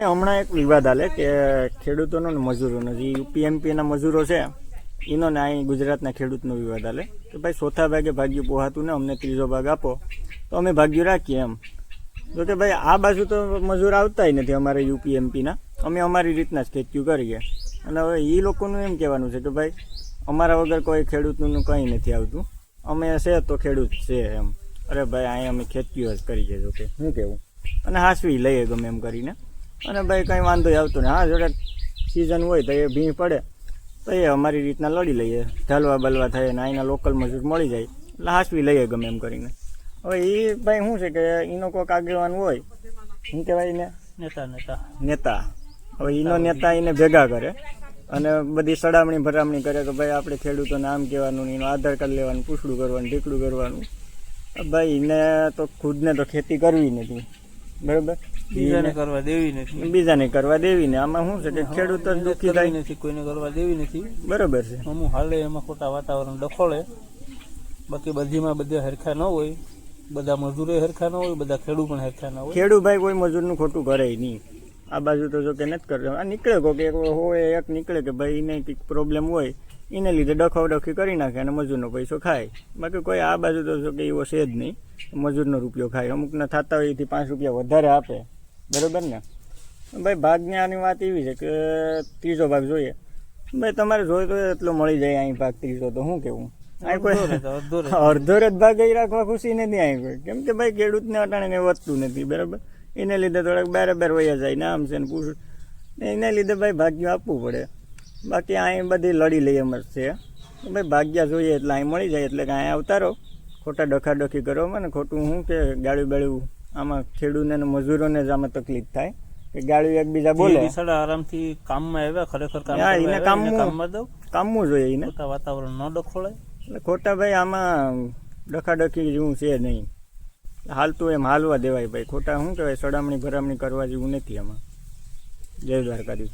હમણાં એક વિવાદ હાલે કે ખેડૂતોનો ને મજૂરોનો, જે યુપીએમપીના મજૂરો છે, એનો ને અહીં ગુજરાતના ખેડૂતનો વિવાદ હાલે કે ભાઈ ચોથા ભાગે ભાગ્યું પોહાતું ને અમને ત્રીજો ભાગ આપો, તો અમે ભાગ્યું રાખીએ એમ. તો કે ભાઈ આ બાજુ તો મજૂર આવતાય નથી અમારે યુપીએમપીના અમે અમારી રીતના જ ખેતીયું કરીએ. અને હવે એ લોકોનું એમ કહેવાનું છે કે ભાઈ, અમારા વગર કોઈ ખેડૂતનું કંઈ નથી આવતું. અમે છે તો ખેડૂત છે એમ. અરે ભાઈ અહીંયા અમે ખેતીઓ જ કરીએ જો કે. શું કહેવું? અને હાસવી લઈએ ગમે એમ કરીને. અને ભાઈ કંઈ વાંધો આવતો ને હા જોડે સિઝન હોય તો એ ભીં પડે. તો એ અમારી રીતના લડી લઈએ. ઢાલવા બલવા થાય ને અહીંના લોકલ મજૂર મળી જાય. એટલે હાસવી લઈએ ગમે એમ કરીને. હવે એ ભાઈ શું છે કે એનો કોઈક આગેવાન હોય. શું કહેવાય એને? નેતા નેતા. નેતા. હવે એનો નેતા એને ભેગા કરે. અને બધી સડામણી ભરામણી કરે કે ભાઈ આપણે ખેડૂતોને આમ કહેવાનું એનું આધાર કાર્ડ લેવાનું પૂછડું કરવાનું ઢીકડું કરવાનું. ભાઈ એને તો ખુદને તો ખેતી કરવી નથી. બરાબર? બીજાને કરવા દેવી નથી. બીજાને કરવા દેવી ને. આમાં શું છે કે ખેડૂતો દુઃખી થાય? નથી કોઈને કરવા દેવી નથી. બરોબર છે. અમુક હાલે એમાં ખોટા વાતાવરણ દખોળે બાકી બધીમાં બધા હરખા ન હોય. બધા મજૂરે હરખા ન હોય બધા ખેડૂત પણ હરખા ન હોય. ખેડૂત ભાઈ કોઈ મજૂરનું ખોટું કરે નહીં. આ બાજુ તો જો કે નથી કરતો. આ નીકળે કોક એક હોય એક નીકળે કે ભાઈ એને કંઈક પ્રોબ્લેમ હોય એને લીધે ડખોડખી કરી નાખે અને મજૂરનો પૈસો ખાય. બાકી કોઈ આ બાજુ તો જો કે એવો છે જ નહીં. મજૂરનો રૂપિયો ખાય. અમુકના થતા હોય એથી પાંચ રૂપિયા વધારે આપે. બરોબર ને? ભાઈ ભાગની આની વાત એવી છે કે ત્રીજો ભાગ જોઈએ. ભાઈ તમારે જોઈ તો એટલો મળી જાય અહીં ભાગ ત્રીજો તો શું કેવું? અહીં કોઈ અડધો જ ભાગ અહીં રાખવા ખુશી નથી અહીં કોઈ. કેમ કે ભાઈ ખેડૂતને અટાણે કંઈ વધતું નથી બરાબર? એને લીધે થોડાક બારે બાર વયા જાય ને આમ છે ને પૂછ ને એને લીધે ભાઈ ભાગ્ય આપવું પડે. બાકી અહીં બધી લડી લઈએ અમર છે. ભાઈ ભાગ્યા જોઈએ એટલે અહીં મળી જાય એટલે કે અહીં અવતારો ખોટા ડખાડખી કરો મને ખોટું શું કે ગાળ્યું બાળું આમાં ખેડૂતને મજૂરોને જ આમાં તકલીફ થાય કે ગાળું એકબીજા બોલે. બિચારા આરામથી કામમાં આવ્યા ખરેખર કામ એને કામમાં- દઉં. કામવું જોઈએ એને. વાતાવરણ ન ડખોળાય. એટલે ખોટા ભાઈ આમાં ડખાડખી જેવું છે નહીં. હાલતું એમ હાલવા દેવાય ભાઈ. ખોટા શું કહેવાય? સડામણી ભરામણી કરવા જેવું નથી આમાં. જય દ્વારકાધીશ.